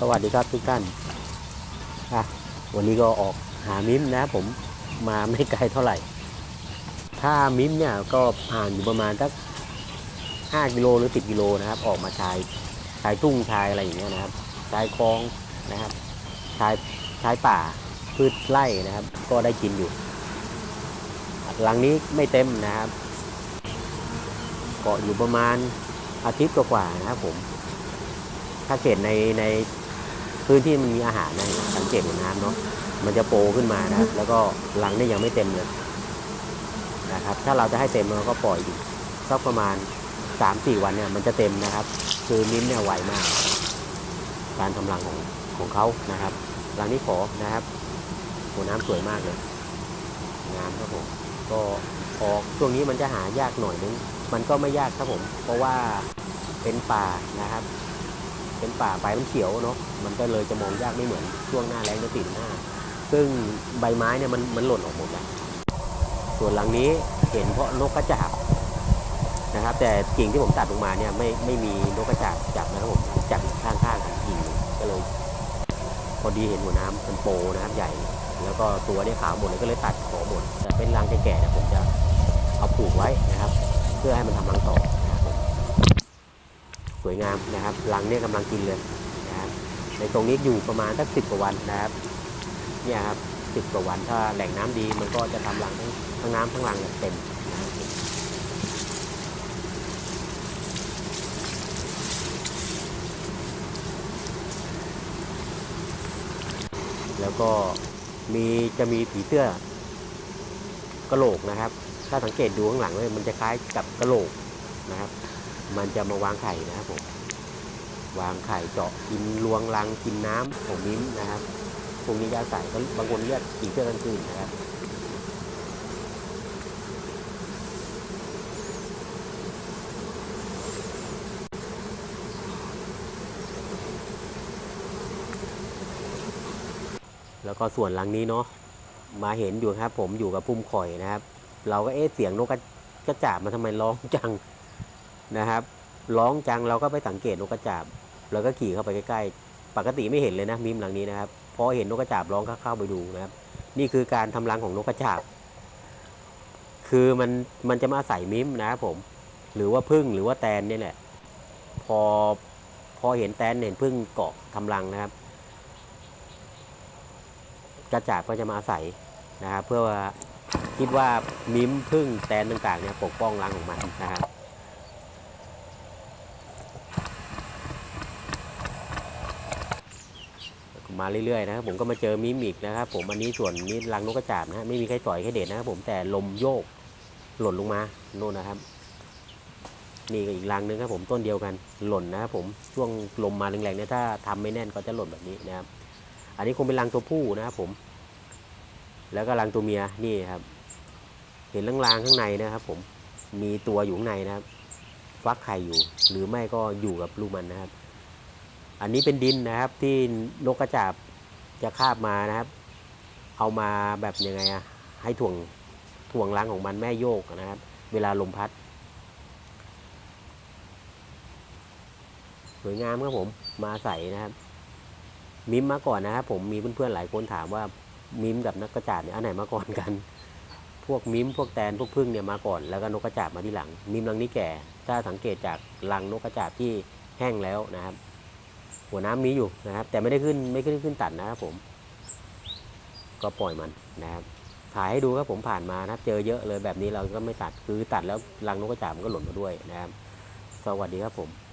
สวัสดีครับทุกท่านอะวันนี้ก็ออกหามิมนะผมมาไม่ไกลเท่าไหร่ ถ้ามิมเนี่ยก็ห่างอยู่ประมาณสักห้ากิโลหรือสิบกิโลนะครับ ออกมาชายชายทุ่งชายอะไรอย่างเงี้ยนะครับชายคลองนะครับชายชายป่าพืชไร่นะครับ ก็ได้กินอยู่ หลังนี้ไม่เต็มนะครับเกาะอยู่ประมาณอาทิตย์กว่าๆนะครับผม ถ้าเขตในใน พื้นที่มันมีอาหารนะสังเกตหัวน้ำเนาะมันจะโปรขึ้นมานะครับแล้วก็หลังเนี่ยยังไม่เต็มเลยนะครับ ถ้าเราจะให้เต็มเราก็ปล่อยอีกสักประมาณสามสี่วันเนี่ยมันจะเต็มนะครับ คือมิ้นท์เนี่ยไวมาก การทำรังของของเขานะครับรังนี้ขอนะครับหัวน้ำสวยมากเลยงามครับผมก็ออกช่วงนี้มันจะหายากหน่อยนึงมันก็ไม่ยากครับผม เพราะว่าเป็นป่านะครับ เป็นป่าใบมันเขียวเนาะมันก็เลยจะมองยากไม่เหมือนช่วงหน้าแรงจะติดหน้า ซึ่งใบไม้เนี่ยมันมันหล่นออกหมดแล้วส่วนหลังนี้เห็นเพราะนกกระจาบนะครับ แต่กิ่งที่ผมตัดลงมาเนี่ยไม่ไม่มีนกกระจาบจับนะครับผมจับข้างๆของกิ่งก็เลยพอดีเห็นหัวน้ำมันโปนะครับใหญ่ แล้วก็ตัวเนี่ยขาวหมดเลยก็เลยตัดขอหมดแต่เป็นรังแก่ๆเนี่ยผมจะเอาปลูกไว้นะครับ เพื่อให้มันทำรังต่อ วยงามนะครับรังเนี่ยกำลังกินเลยนะครับในตรงนี้อยู่ประมาณสักสิบกว่าวันนะครับเนี่ยครับสิบกว่าวันถ้าแหล่งน้ำดีมันก็จะทำรังทั้งทั้งน้ำทั้งรังเต็มแล้วก็มีจะมีผีเสื้อกระโหลกนะครับ ถ้าสังเกตดูข้างหลังเลยมันจะคล้ายกับกระโหลกนะครับ มันจะมาวางไข่นะครับผมวางไข่เจาะกินรวงรังกินน้ำของมิ้มนะครับพวกนี้จะอาศัยก็บางคนเรียกผีเสื้อกลางคืนนะครับแล้วก็ส่วนหลังนี้เนาะมาเห็นอยู่ครับ ผมอยู่กับพุ่มข่อยนะครับ เราก็เอ๊ะเสียงนกกระกระจาบมันทำไมร้องจัง นะครับ ร้องจังเราก็ไปสังเกตนกกระจาบแล้วก็ขี่เข้าไปใกล้ๆ ปกติไม่เห็นเลยนะมิมหลังนี้นะครับพอเห็นนกกระจาบร้องก็เข้าไปดูนะครับ นี่คือการทำรังของนกกระจาบ คือมันมันจะมาอาศัยมิมนะครับผม หรือว่าพึ่งหรือว่าแตนเนี่ยแหละ พอพอเห็นแตนเห็นพึ่งเกาะทำรังนะครับ กระจาบก็จะมาอาศัยนะครับ เพื่อว่าคิดว่ามิมพึ่งแตนต่างๆเนี่ยปกป้องรังของมันนะครับ มาเรื่อยๆนะครับผมก็มาเจอมิมอีกนะครับผมอันนี้ส่วนนี้รังนกกระจาบนะฮะไม่มีใครต่อยใครเด็ดนะครับผมแต่ลมโยกหล่นลงมาโน่นนะครับ นี่ก็อีกรังนึงครับผมต้นเดียวกันหล่นนะครับผมช่วงลมมาแรงๆเนี่ยถ้าทำไม่แน่นก็จะหล่นแบบนี้นะครับ อันนี้คงเป็นรังตัวผู้นะครับผม แล้วก็รังตัวเมียนี่ครับ เห็นลางๆข้างในนะครับ ผมมีตัวอยู่ข้างในนะครับ ฟักไข่อยู่ หรือไม่ก็อยู่กับลูกมันนะครับ อันนี้เป็นดินนะครับที่นกกระจาบจะคาบมานะครับ เอามาแบบยังไงอะให้ถ่วงถ่วงรังของมันแม่โยกนะครับ เวลาลมพัด สวยงามครับผมมาใส่นะครับ มิมมาก่อนนะครับ ผมมีเพื่อนๆหลายคนถามว่ามิมกับนกกระจาบเนี่ยอันไหนมาก่อนกัน พวกมิมพวกแตนพวกพึ่งเนี่ยมาก่อนแล้วก็นกกระจาบมาที่หลัง มิมรังนี้แก่ ถ้าสังเกตจากรังนกกระจาบที่แห้งแล้วนะครับ หัวน้ำมีอยู่นะครับ แต่ไม่ได้ขึ้นไม่ขึ้นขึ้นตัดนะครับผม ก็ปล่อยมันนะครับถ่ายให้ดูครับผมผ่านมานะเจอเยอะเลยแบบนี้เราก็ไม่ตัดคือตัดแล้วรังนกกระจาบมันก็หล่นมาด้วยนะครับ สวัสดีครับผม